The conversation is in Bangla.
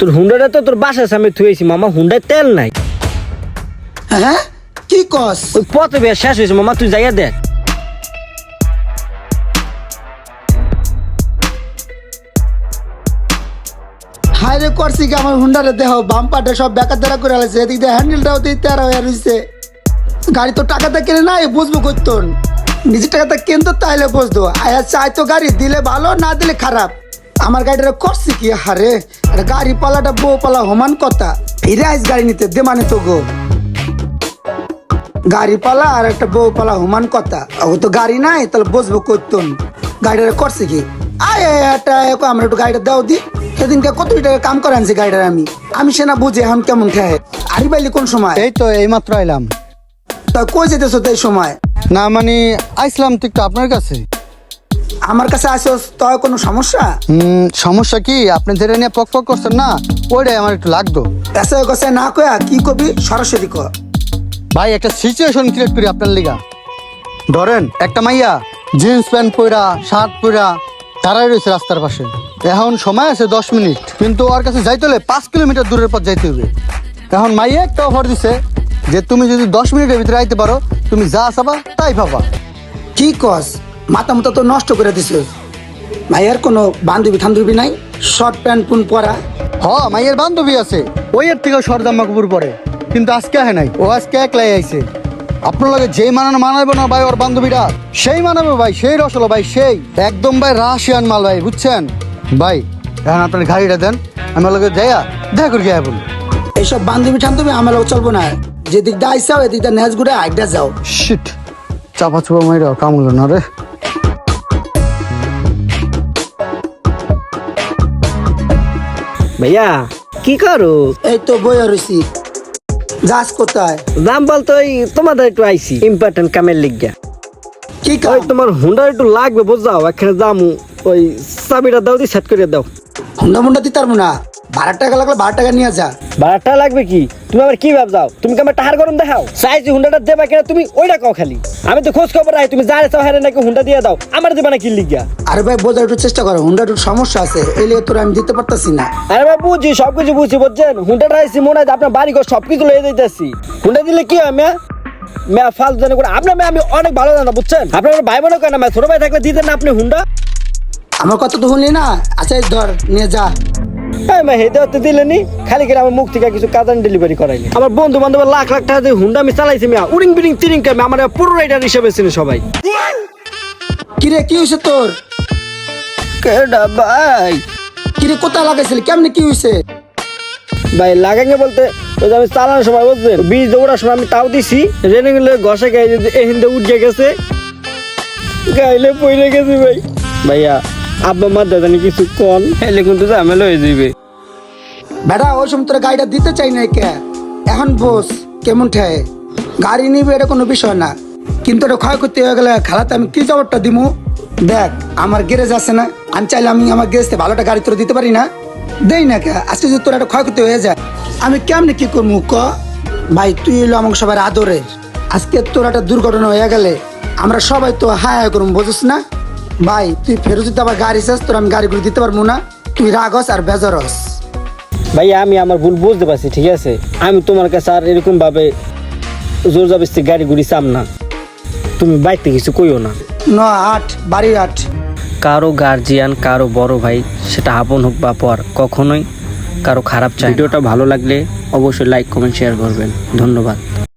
তোর হুন্ডাটা তো তোর বাসার সামনে থুয়েছি মামা হুন্ডায় তেল নাই। হ্যাঁ? কি কস? ওই পথে বেশ শেষ হয়েছে মামা তুই যাইয়া দেখ। হাই রে করছি কি আমার হুন্ডারে দেহ? বাম্পারটা সব বেকার দ্বারা করে আলাইছে এদিক দিয়ে হ্যান্ডেলটাও দিয়ে তেরা হয়ে রয়েছে গাড়ি তো টাকাটা কিনে নাই বুঝব করতন নিজের টাকাটা কিনতো তাইলে বুঝতো? আয়া চাই তো গাড়ি দিলে ভালো না দিলে খারাপ। আমার গাড়িটা করছি কি? হারে আরে গাড়ি পালাটা বউ পালা হমান কথা। ফিরে আইস গাড়ি নিতে দে মানে তো গো। গাড়ি পালা আর একটা বউ পালা হুমান কথা। ও তো গাড়ি নাই তাহলে বসবো করতুন গাড়িটা করছে কি? আয় একটা একো আমরা একটু গাড়িটা দাও দি। সেদিনকে কত টাকা কাম করে আনছি গাড়িটা আমি। আমি সেনা বুঝি এখন কেমন খায়। আরি বাইলি কোন সময়? এই তো এইমাত্র আইলাম। তা কই যেতেছো তো এই সময়? না মানে আইসলাম তো আপনার কাছে। আমার কাছে আসোস তো কোনো সমস্যা? হুম, সমস্যা কি? আপনি ধরে নিয়ে পক পক করছেন না? ওইটাই আমার একটু লাগতো। এসে কসে না কয়া কি কবি সরস্বতী ক ভাই একটা সিচুয়েশন ক্রিয়েট করি আপনার লিগা। ধরেন একটা মাইয়া জিন্স প্যান্ট পরা শার্ট পরা দাঁড়াই রয়েছে রাস্তার পাশে। এখন সময় আছে দশ মিনিট কিন্তু ওর কাছে যাইতে হলে পাঁচ কিলোমিটার দূরের পথ যাইতে হবে এখন মাইয়া একটা অফার দিছে যে তুমি যদি দশ মিনিটের ভিতরে আইতে পারো তুমি যা চাবা তাই পাবা। কি কস? মাথা মতো তো নষ্ট করে দিছে। ভাইয়ার কোনো বান্ধবী ঠান্ধবী নাই শর্ট প্যান্ট পুন পরা? হ মাইয়ের বান্ধবী আছে। ওই এর থেকে সরদাম্মা কপুর পরে কিন্তু আজকে আহে নাই ও আজকে একলাই আইছে। আপনার লগে যেই মানানো মানাবে না ভাই ওর বান্ধবীরা সেই মানাবে ভাই সেই রসলো ভাই সেই। একদম ভাই রাশিয়ান মাল ভাই বুঝছেন? ভাই এখন আপনার গাড়িটা দেন আমি ওর লগে যাইয়া দেখা করি গিয়ে বলুন এইসব বান্ধবী ঠান্ধবী আমার লোক চলবো না। যেদিক দিয়ে আইসাও এদিক দিয়ে নেজ ঘুরে আইডা যাও। শিট চাপা চুপা মাইরা কাম হলো না রে। ভাইয়া কি করো? এই তো বই রয়েছি যাস কোথায়? দাম বলতো ওই তোমাদের একটু আইসি ইম্পর্টেন্ট কামের লিগা কি ওই কাজ তোমার হুন্ডা একটু লাগবে বুঝাও এখানে দামু ওই চাবিটা দাও দি সেট করে দাও। হুন্ডা মুন্ডা দিতে পারব না? বারো টাকা লাগলে বারো টাকা নিয়ে যা। ভাড়াটা লাগবে কি? তুমি আবার কি ভাবছাও তুমি কি আমার টাহার গরম দেখাও? সাইজ হুন্ডাটা দেবা কিনা তুমি ওইটা কও খালি। আমি তো খোঁজ খবর রাখি তুমি যারে চাও হারে নাকি হুন্ডা দিয়ে দাও। আমার দেবা না কি লিগা? আরে ভাই বোঝার একটু চেষ্টা করো হুন্ডা একটু সমস্যা আছে এই লিগে তোর আমি দিতে পারতাছি না। আরে ভাই বুঝছি সবকিছু বুঝছি বুঝছেন? হুন্ডাটা আইসি মনে হয় যে আপনার বাড়ি ঘর সবকিছু লয়ে যাইতেছি। হুন্ডা দিলে কি হয় ম্যা? ম্যা ফালতু জানে করে। আপনার ম্যা আমি অনেক ভালো জানা বুঝছেন? আপনার ভাই বোনও কেন ম্যা? ছোট ভাই থাকলে দিতেন না আপনি হুন্ডা? আমার কথা তো শুনলি না? আচ্ছা এই ধর নিয়ে যা। হ্যাঁ মা হেঁটে হতে দিলেনি খালি করে আমার মুখ থেকে কিছু কাজান ডেলিভারি করাইনি আমার বন্ধু বান্ধব লাখ লাখ টাকা দিয়ে হুন্ডা আমি চালাইছি মিয়া উড়িং বিড়িং তিরিং কামে আমার পুরো রাইডার হিসেবে চিনি সবাই। কিরে কি হয়েছে তোর? কেডা ভাই? কিরে কোথায় লাগাইছিলি? কেমনে কি হয়েছে ভাই লাগাঙ্গে বলতে ওই যে আমি চালানোর সময় বুঝছেন বীজ দৌড়ার সময় আমি তাও দিছি রেনে গেলে ঘষে গাই এহিন্দে উঠে গেছে। গাইলে পড়ে গেছে ভাই। ভাইয়া আব্বা মা দাদানি কিছু কন, এলে কিন্তু ঝামেলা হয়ে যাবে বেটা, ওই সময় গাড়িটা দিতে চাই না কে? এখন বস, কেমন ঠায়? গাড়ি নিবে এটা কোনো বিষয় না। কিন্তু এটা ক্ষয়ক্ষতি হয়ে গেলে খেলাতে আমি কি জবাবটা দিমু? দেখ, আমার গ্যারেজ আছে না, আমি চাইলে আমি আমার গ্যারেজতে একটা গাড়ি তোর দিতে পারি না? দেই না কে, আজকে যদি তোর একটা ক্ষয়ক্ষতি হয়ে যায়, আমি কেমনে কি করব ক? ভাই, তুই এলো আমাকে সবার আদরের। আজকে তোর একটা দুর্ঘটনা হয়ে গেলে আমরা সবাই তো হায় করব বুঝিস না? ভাই তুই ফেরত যদি আবার গাড়ি চাস তোর আমি গাড়িগুলো দিতে পারব না। তুই রাগস আর বেজারস ভাই আমি আমার ভুল বুঝতে পারছি ঠিক আছে? আমি তোমার কাছে আর এরকম ভাবে জোর জবস্তি গাড়ি গুড়ি চাম না। তুমি বাইতে কিছু কইও না। ন আট বাড়ি আট। কারও গার্জিয়ান কারও বড় ভাই সেটা আপন হোক বা পর কখনোই কারও খারাপ চাই ভিডিওটা ভালো লাগলে অবশ্যই লাইক কমেন্ট শেয়ার করবেন। ধন্যবাদ।